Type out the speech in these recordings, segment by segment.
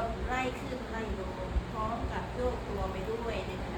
คนไล่ขึ้นไล่ลงพร้อมกับโยกตัวไปด้วยในขณะ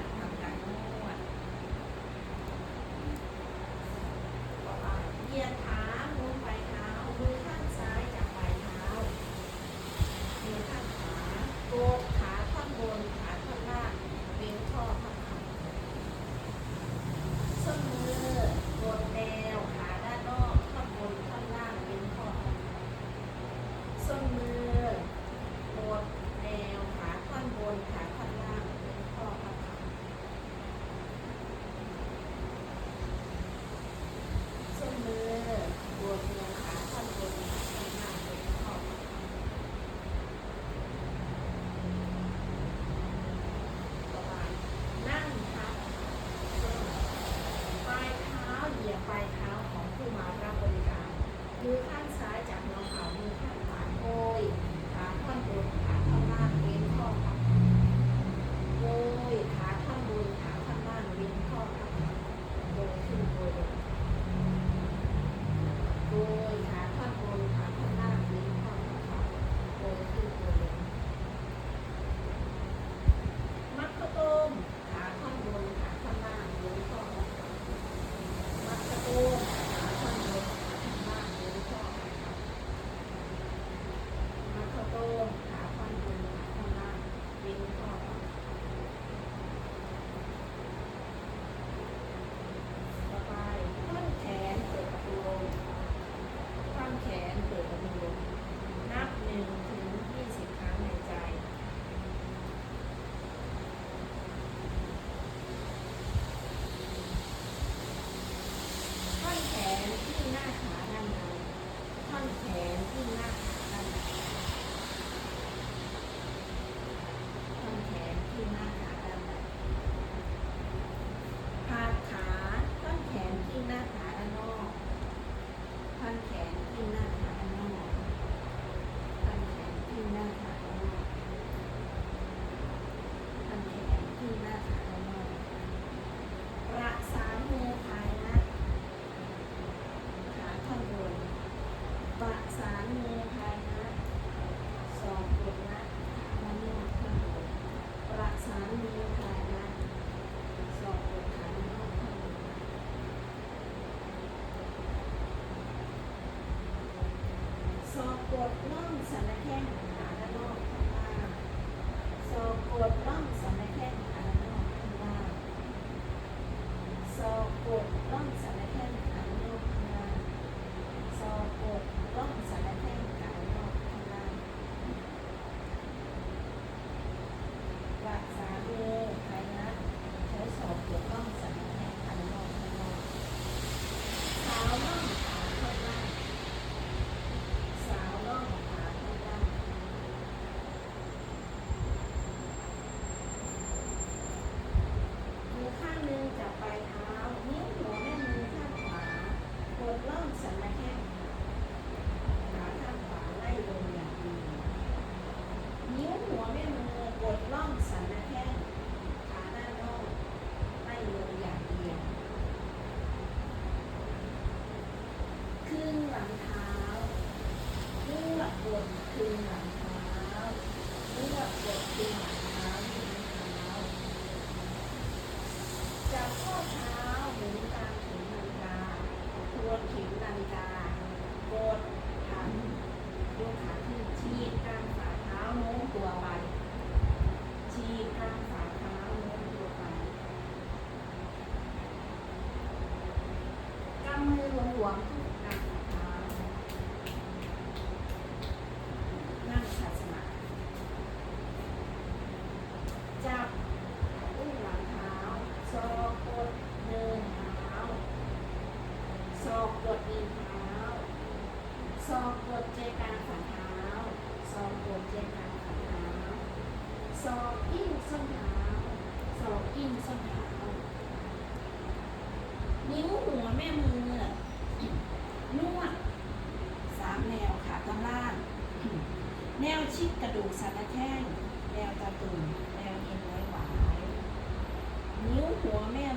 我面。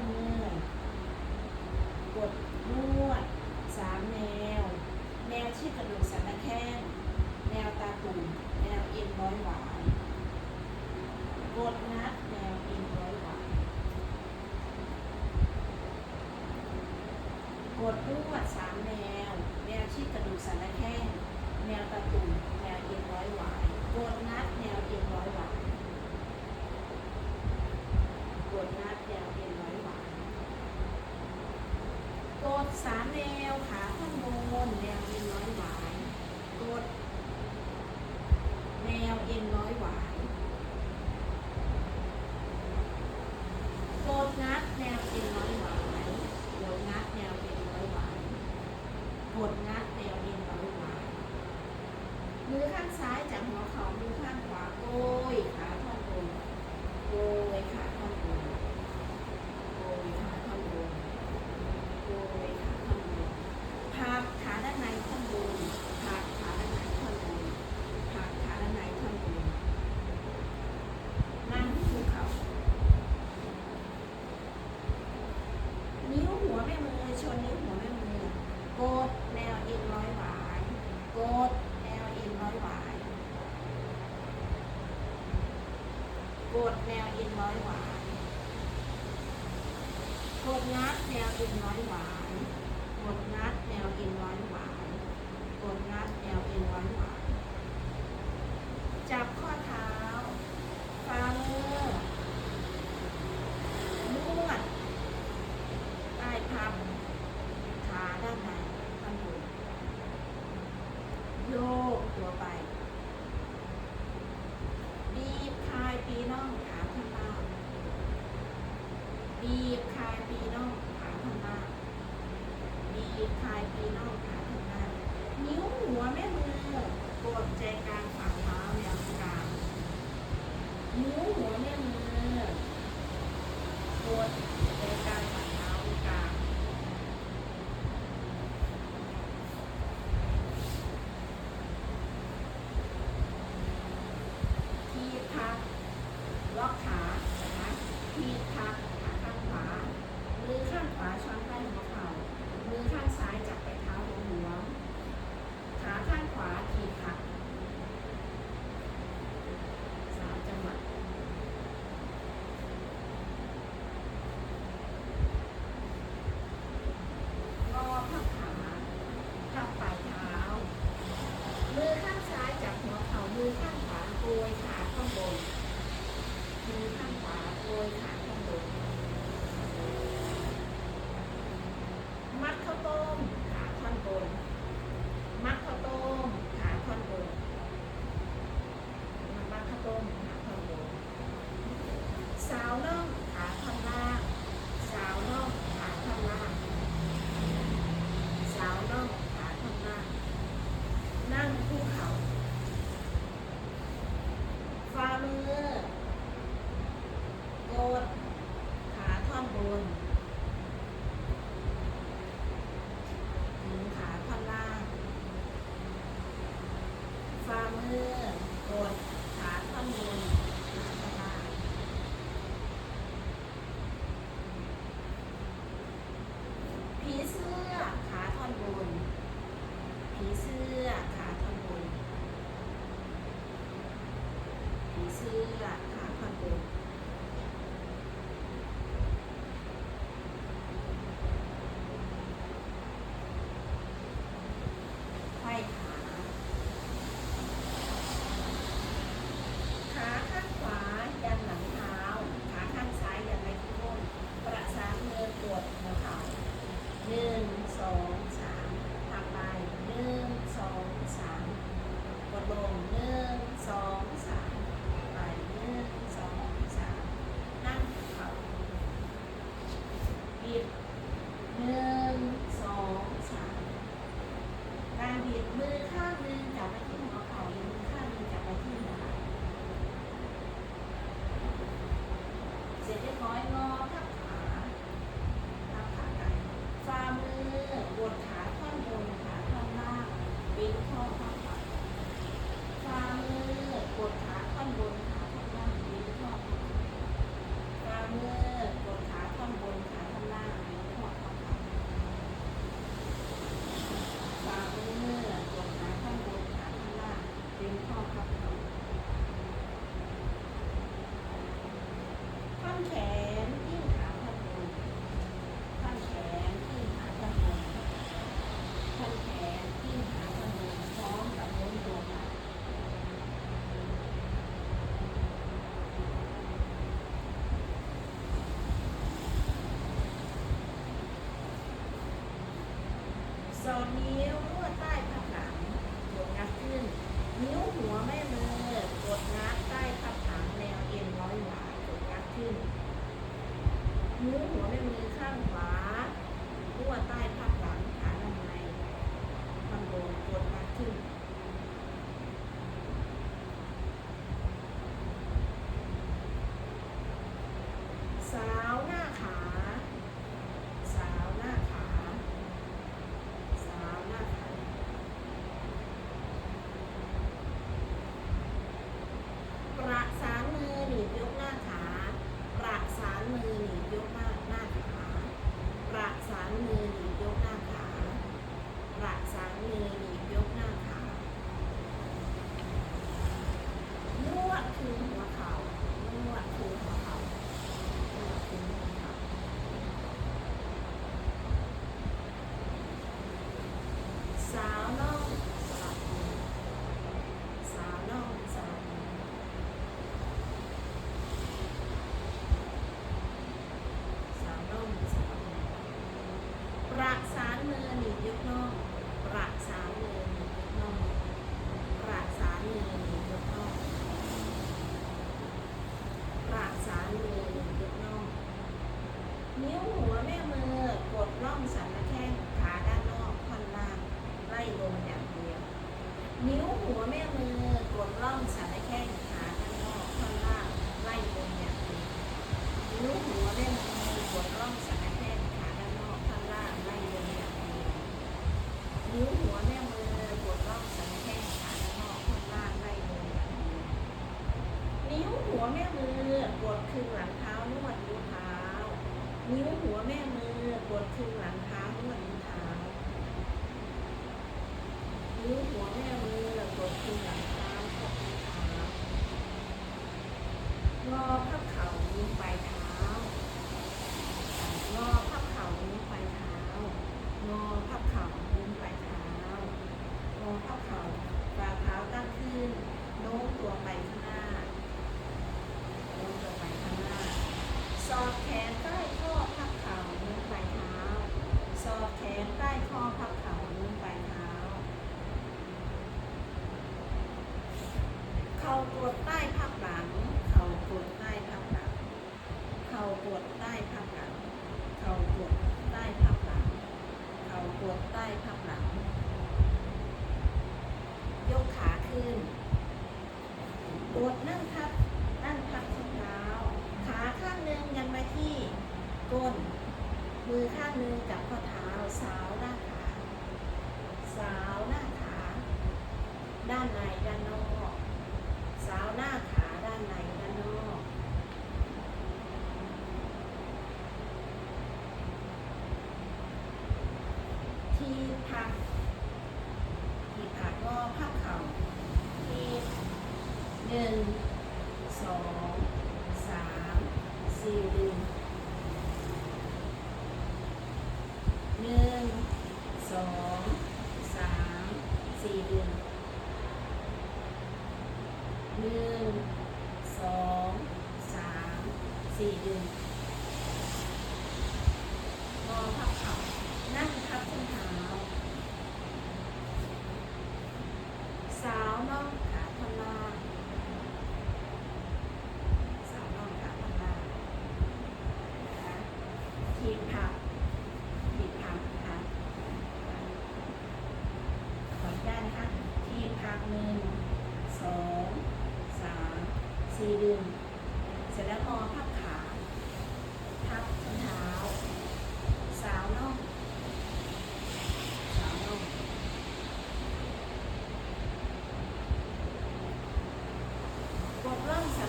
กดแนวอินน้อยหวานกดงัดแนวอินน้อยหวานกดงัดแนวอินน้อยหวานกดงัดแนวอินน้อยหวานจับข้อเท้าฟ้ามือนวดใต้พับขาด้านในข้างบนโยกตัวไป น่องขาขึ้นล่างบีบคลายปีน่องขาขึ้นล่างบีบคลายปีน่องขาขึ้นล่างนิ้วหัวแม่มือกดใจกลางฝ่าเท้าแนวกลางนิ้วหัวแม่มือกด มีทักขาข้างขวา มือข้างขวาช้อนใต้หัวเข่า มือข้างซ้ายจับไป ซื้อราค้าคอนโด สองนิ้วนวดใต้ผ้าหลังกดนับขึ้น นิ้วหัวแม่มือกดงับใต้ผ้าหลังแนวเอ็นร้อยหวากดงับขึ้น นิ้วหัวแม่มือข้างขวานวดใต้ that แม่มือกดคึงหลังเท้านวดนิ้วเท้า นิ้วหัวแม่มือกดคึงหลังเท้านวดนิ้วเท้า นิ้วหัวแม่มือกดคึงหลังเท้าขอดนิ้วเท้ารอพับเข่าลงไปค่ะ só quero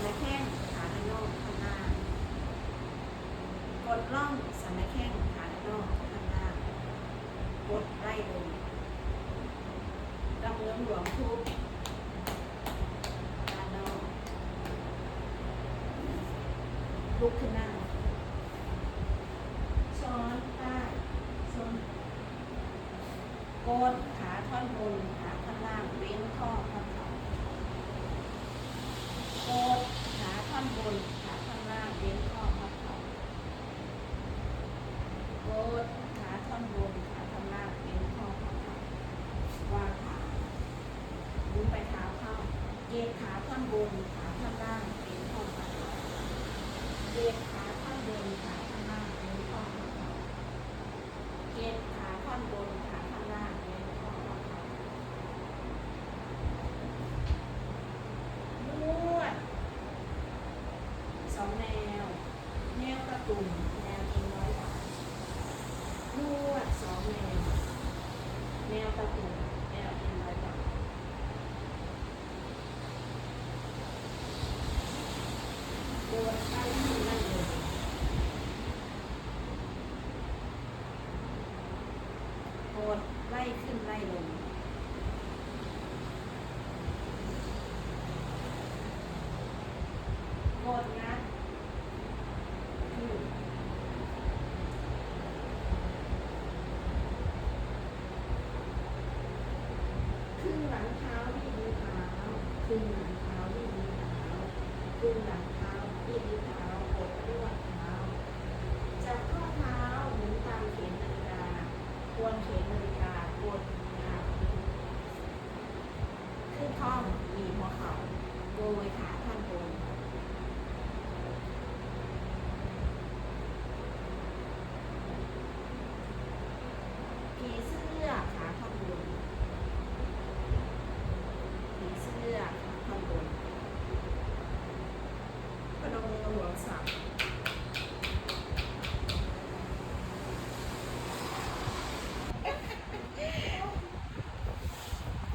นแข้งขาระโยกข้างหน้ากดล่องสันแข้งขาระโยกข้างหน้ากดไล่ลงดำเนินหลวงทุกด้านนอกลุกขึ้นนั่งช้อนใต้ส้นกด ขาควั